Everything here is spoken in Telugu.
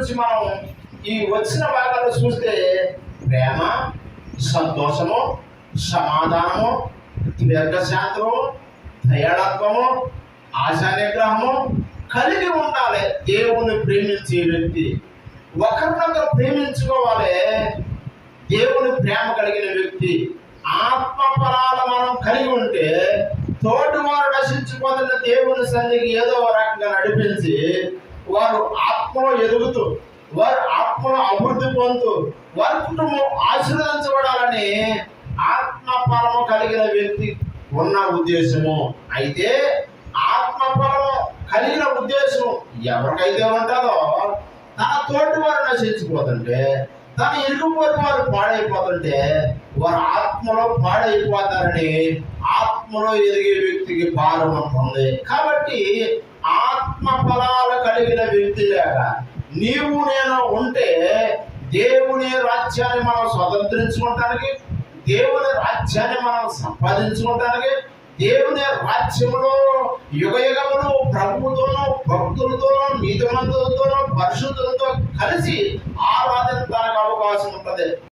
గురించి మనం ఈ వచ్చిన భాగాలు చూస్తే ప్రేమ సంతోషము సమాధానము దీర్ఘశాంతము దయాళత్వము ఆశానిగ్రహము కలిగి ఉండాలి. దేవుని ప్రేమించే వ్యక్తి. ఒకరినొకరు ప్రేమించుకోవాలి. దేవుని ప్రేమ కలిగిన వ్యక్తి. ఆత్మఫలాలు మనం కలిగి ఉంటే తోటి వారు నశించిపోతున్న దేవుని సన్నిధికి ఏదో ఒక రకంగా నడిపించి వారు ఆత్మ ఆత్మలో ఎదుగుతూ వారు ఆత్మలో అభివృద్ధి పొందుతూ వారి కుటుంబం ఆశీర్వదించబడాలని ఆత్మ ఫలము కలిగిన వ్యక్తి ఉన్న ఉద్దేశము. అయితే ఆత్మఫలము కలిగిన ఉద్దేశం ఎవరికైతే ఉంటుందో తన తోటి వారు నశించిపోతుంటే తన ఇరుగుపోయి వారు పాడైపోతుంటే వారు ఆత్మలో పాడైపోతారని ఆత్మలో ఎదిగే వ్యక్తికి భారం ఉంటుంది. కాబట్టి ఆత్మ ఫలాలు కలిగిన వ్యక్తి లేక నీవు నేను ఉంటే దేవుని రాజ్యాన్ని మనం స్వతంత్రించుకోవటానికి దేవుని రాజ్యాన్ని మనం సంపాదించుకోవటానికి దేవుని రాజ్యంలో యుగ యుగములు ప్రభువుతోనూ భక్తులతోనూ నీతిమంతులతోనూ పరిశుద్ధులతో కలిసి ఆరాధించడానికి అవకాశం ఉంటుంది.